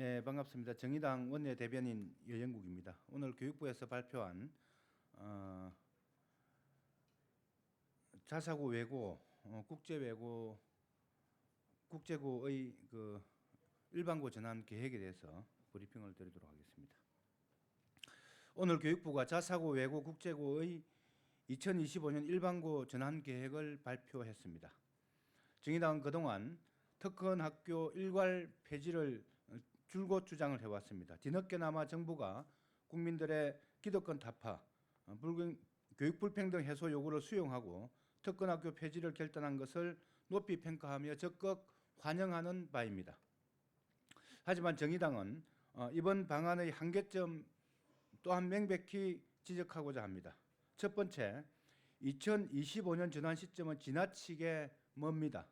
네, 반갑습니다. 정의당 원내 대변인 여영국입니다. 오늘 교육부에서 발표한 어, 자사고 외고, 어, 국제 외고, 국제고의 그 일반고 전환 계획에 대해서 브리핑을 드리도록 하겠습니다. 오늘 교육부가 자사고 외고 국제고의 2025년 일반고 전환 계획을 발표했습니다. 정의당은 그동안 특권 학교 일괄 폐지를 줄곧 주장을 해왔습니다. 뒤늦게나마 정부가 국민들의 기득권 타파, 어, 불공, 교육 불평등 해소 요구를 수용하고 특권 학교 폐지를 결단한 것을 높이 평가하며 적극 환영하는 바입니다. 하지만 정의당은 어, 이번 방안의 한계점 또한 명백히 지적하고자 합니다. 첫 번째, 2025년 전환 시점은 지나치게 멉니다.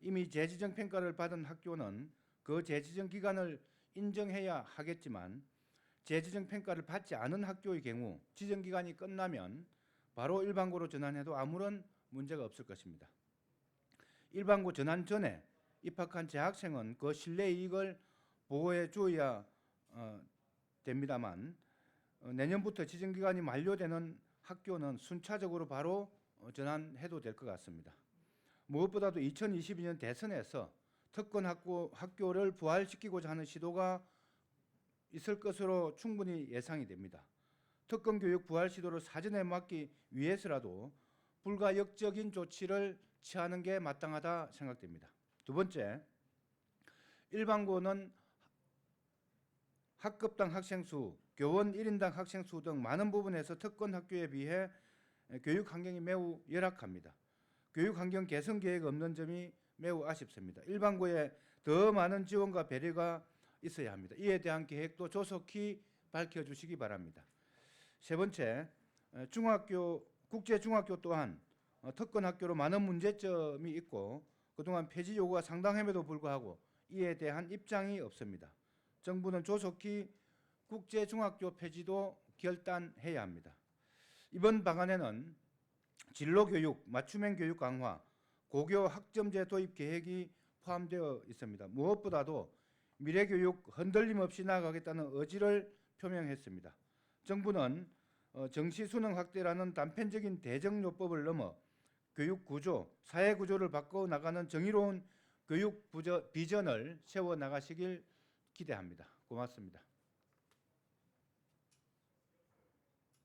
이미 재지정 평가를 받은 학교는 그 재지정 기간을 인정해야 하겠지만 재지정 평가를 받지 않은 학교의 경우 지정 기간이 끝나면 바로 일반고로 전환해도 아무런 문제가 없을 것입니다. 일반고 전환 전에 입학한 재학생은 그 신뢰 이익을 보호해 주어야 어, 됩니다만 어, 내년부터 지정 기간이 만료되는 학교는 순차적으로 바로 어, 전환해도 될 것 같습니다. 무엇보다도 2022년 대선에서 특권 학교, 학교를 부활시키고자 하는 시도가 있을 것으로 충분히 예상이 됩니다. 특권 교육 부활 시도를 사전에 막기 위해서라도 불가역적인 조치를 취하는 게 마땅하다 생각됩니다. 두 번째, 일반고는 학급당 학생 수, 교원 1인당 학생 수 등 많은 부분에서 특권 학교에 비해 교육 환경이 매우 열악합니다. 교육 환경 개선 계획 없는 점이 매우 아쉽습니다. 일반고에 더 많은 지원과 배려가 있어야 합니다. 이에 대한 계획도 조속히 밝혀주시기 바랍니다. 세 번째, 어, 중학교 국제 중학교 또한 어, 특권 학교로 많은 문제점이 있고 그동안 폐지 요구가 상당함에도 불구하고 이에 대한 입장이 없습니다. 정부는 조속히 국제 중학교 폐지도 결단해야 합니다. 이번 방안에는 진로 교육, 맞춤형 교육 강화, 고교 학점제 도입 계획이 포함되어 있습니다. 무엇보다도 미래 교육 흔들림 없이 나아가겠다는 의지를 표명했습니다. 정부는 어, 정시 수능 확대라는 단편적인 대정요법을 넘어 교육 구조, 사회 구조를 바꿔 나가는 정의로운 교육 비전을 세워 나가시길 기대합니다. 고맙습니다.